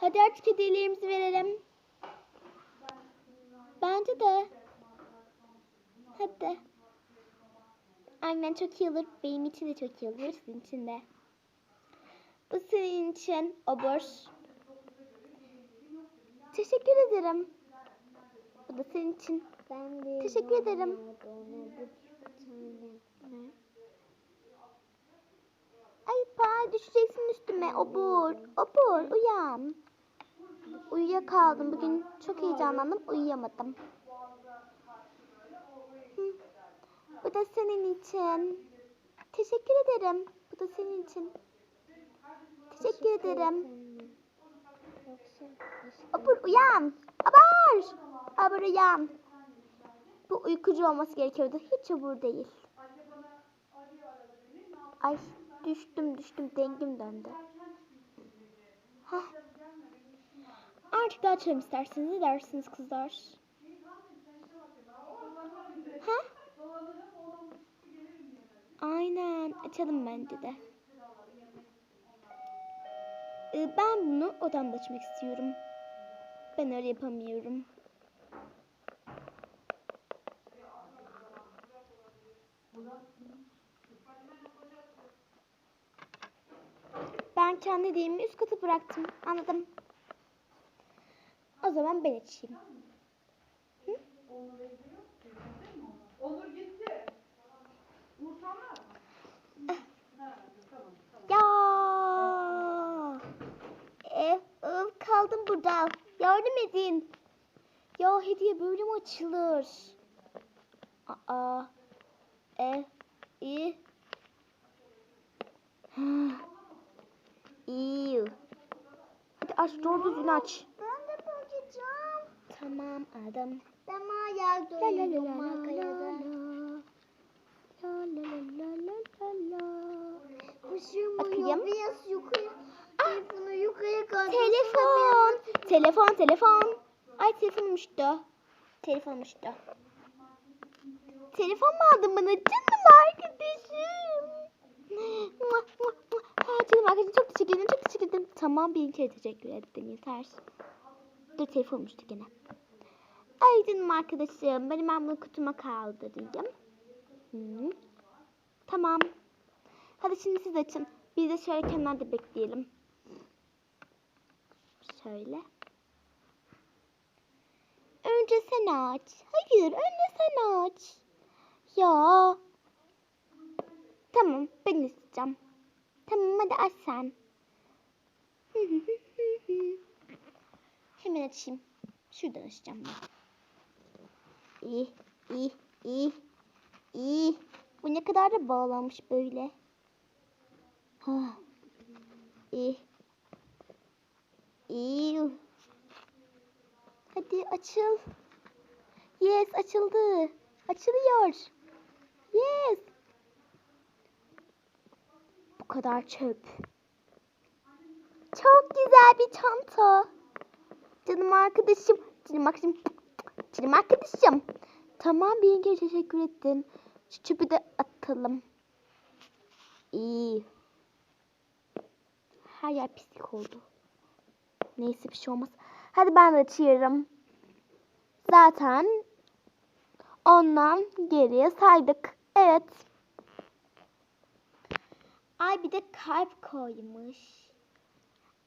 Hadi artık hediyelerimizi verelim. Bence de. Hadi. Aynen çok iyi olur. Benim için de çok iyi olur. Sizin için de. Bu senin için obur. Teşekkür ederim. Bu da senin için. Ben de Teşekkür ederim. Ay pa düşeceksin üstüme obur. Obur uyan. Uyuyakaldım. Bugün çok heyecanlandım. Uyuyamadım. Bu da senin için. Teşekkür ederim. Bu da senin için. Teşekkür ederim. Obur uyan. Obur. Obur uyan. Bu uykucu olması gerekiyordu. Hiç obur değil. Ay düştüm düştüm dengim döndü. Heh. Artık daha açalım isterseniz. Ne dersiniz kızlar? Ha? Aynen açalım bence de. Ee, ben bunu odamda açmak istiyorum. Ben öyle yapamıyorum. Ben kendi hediyemi üst kata bıraktım. Anladım. O zaman ben açayım. Mı? Ya. E, öf, kaldım burada. Yardım edin. Ya hediye böyle mi açılır? Aa. E. İyi. İyi. Hadi aç doğru düzgün aç. Tamam la la la doyuyorum la la la. La la la la la. Kuşum uyuyor. Biraz yukarı. Telefonu yukarı kaldır. Telefon. Telefon, telefon. Ay telefonmuştu. Telefonmuştu. Telefon mu aldın bana canım arkadaşım? Ha, canım arkadaşım çok teşekkür ederim, çok teşekkür ederim. Tamam bir kere teşekkür ettim yeter. Dur telefonmuştu gene. Ay arkadaşım ben hemen bunu kutuma kaldırayım. Hı. Tamam. Hadi şimdi siz açın. Biz de şöyle kenarda bekleyelim. Şöyle. Önce sen aç. Hayır, önce sen aç. Ya. Tamam, ben isteyeceğim. Tamam, hadi aç sen. Hemen açayım. Şuradan açacağım ben. İyi, iyi, iyi, iyi. Bu ne kadar da bağlanmış böyle. Ha. İyi. İyi. Hadi açıl. Yes açıldı. Açılıyor. Yes. Bu kadar çöp. Çok güzel bir çanta. Canım arkadaşım. Canım arkadaşım. Canım arkadaşım. Tamam kere teşekkür ettin. Şu çöpü de atalım. İyi. Her yer pislik oldu. Neyse bir şey olmaz. Hadi ben de açıyorum. Zaten ondan geriye saydık. Evet. Ay bir de kalp koymuş.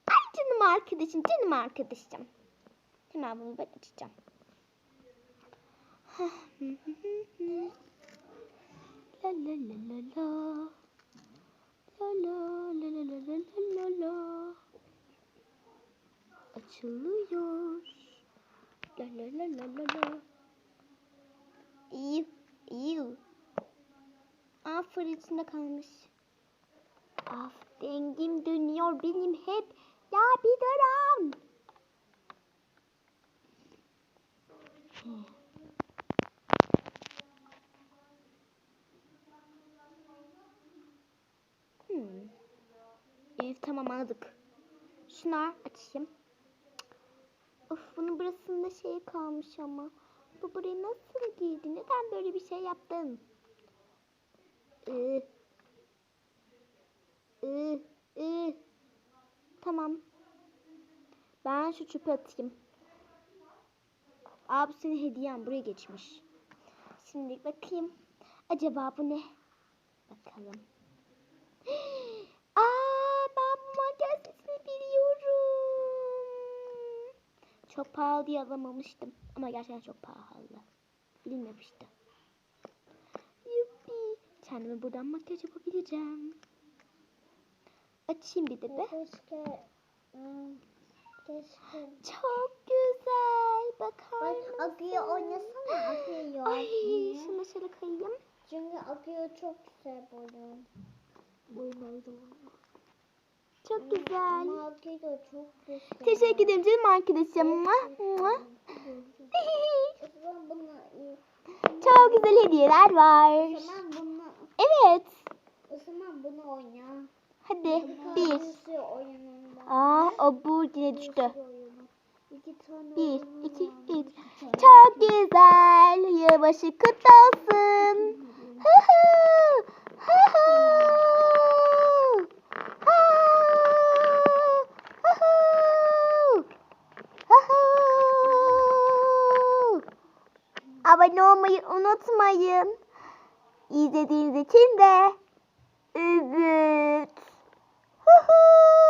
Ay canım arkadaşım, canım arkadaşım. Hemen bunu ben açacağım. la la la la la. La la la la la la la la la. Açılıyor. La la la la la la. İyi, iyi. Aa içinde kalmış. Af dengim dönüyor benim hep. Ya bir durun. Hmm. Tamam anladık. Şunu açayım. Of bunun burasında şey kalmış ama. Bu buraya nasıl girdi? Neden böyle bir şey yaptın? Ee, ee, ee. Tamam. Ben şu çöpe atayım. Abi senin hediyen buraya geçmiş. Şimdi bakayım. Acaba bu ne? Bakalım. Aa ben bu makyaj sesini biliyorum. Çok pahalı diye alamamıştım. Ama gerçekten çok pahalı. Yapıştı. Yuppi. Kendime buradan makyaj yapabileceğim. Açayım bir de be. Keşke. ım, Keşke. Çok güzel. Bakar Bak mısın? Akı'yı oynasana. Akı'yı yok. Ay şunu şöyle koyayım. Çünkü Akı'yı çok güzel boyun. Çok güzel. Ama Akı da çok güzel. Teşekkür ederim canım arkadaşım. Çok güzel hediyeler var. bunu Evet. o zaman bunu oyna. Hadi bir. Aa o bu yine düştü. Bir, iki, üç. Çok güzel. Yılbaşı kutlu olsun. Hı hı. Hı hı. Hı. Hı hı. Hı. Abone olmayı unutmayın. İzlediğiniz için de. Hı hı. Hı.